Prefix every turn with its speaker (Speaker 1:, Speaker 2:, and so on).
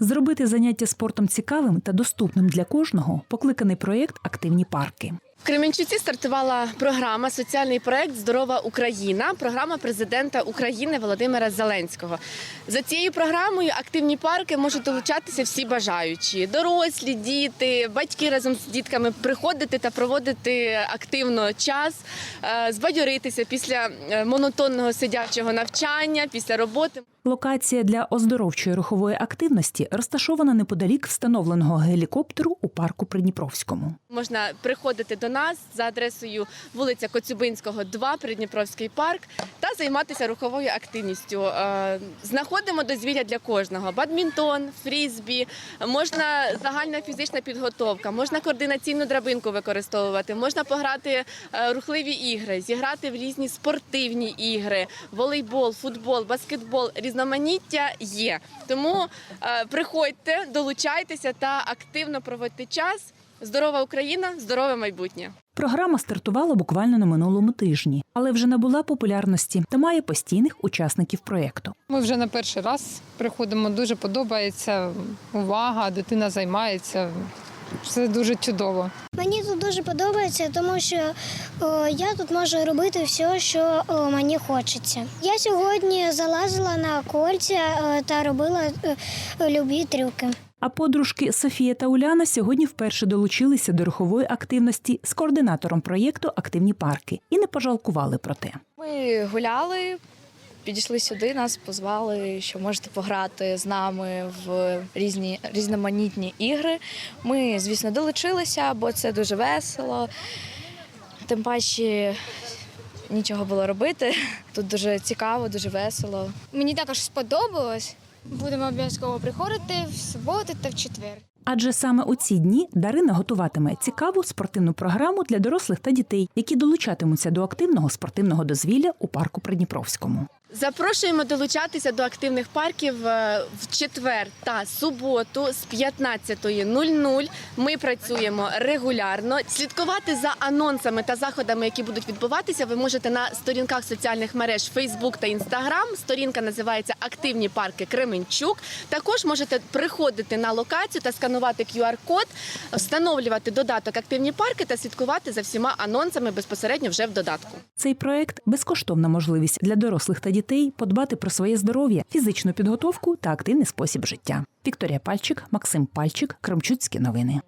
Speaker 1: Зробити заняття спортом цікавим та доступним для кожного покликаний проєкт Активні парки.
Speaker 2: В Кременчуці стартувала програма Соціальний проект Здорова Україна, програма президента України Володимира Зеленського. За цією програмою активні парки можуть долучатися всі бажаючі: дорослі, діти, батьки разом з дітками приходити та проводити активно час, е, збадьоритися після е, монотонного сидячого навчання, після роботи.
Speaker 1: Локація для оздоровчої рухової активності розташована неподалік встановленого гелікоптеру у парку Придніпровському.
Speaker 2: Можна приходити до нас за адресою вулиця Коцюбинського, 2, Придніпровський парк, та займатися руховою активністю. Е, Знаходимо дозвілля для кожного: бадмінтон, фрізбі, можна загальна фізична підготовка, можна координаційну драбинку використовувати, можна пограти е, рухливі ігри, зіграти в різні спортивні ігри, волейбол, футбол, баскетбол. Різноманіття є. Тому е, приходьте, долучайтеся та активно проводьте час. Здорова Україна, здорове майбутнє.
Speaker 1: Програма стартувала буквально на минулому тижні, але вже набула популярності та має постійних учасників проєкту.
Speaker 3: Ми вже не перший раз приходимо. Дуже подобається увага, дитина займається. Все дуже чудово.
Speaker 4: Мені тут дуже подобається, тому що о, я тут можу робити все, що о, мені хочеться. Я сьогодні залазила на кольця е, та робила е, любі трюки.
Speaker 1: А подружки Софія та Уляна сьогодні вперше долучилися до рухової активності з координатором проєкту Активні парки і не пожалкували про те.
Speaker 5: Ми гуляли, підійшли сюди, нас позвали, що можете пограти з нами в різні різноманітні ігри. Ми, звісно, долучилися, бо це дуже весело. Тим паче нічого було робити. Тут дуже цікаво, дуже весело.
Speaker 6: Мені також сподобалось. Будемо обов'язково приходити в суботу та в четвер.
Speaker 1: Адже саме у ці дні Дарина готуватиме цікаву спортивну програму для дорослих та дітей, які долучатимуться до активного спортивного дозвілля у парку Придніпровському.
Speaker 2: Запрошуємо долучатися до активних парків е, в четвер та суботу з 15.00. Ми працюємо регулярно. Слідкувати за анонсами та заходами, які будуть відбуватися, ви можете на сторінках соціальних мереж Facebook та Instagram. Сторінка називається Активні парки Кременчук. Також можете приходити на локацію та сканувати QR-код, встановлювати додаток Активні парки та слідкувати за всіма анонсами безпосередньо вже в додатку.
Speaker 1: Цей проект безкоштовна можливість для дорослих та дітей подбати про своє здоров'я, фізичну підготовку та активний спосіб життя. Вікторія Пальчик, Максим Пальчик, Кремчуцькі новини.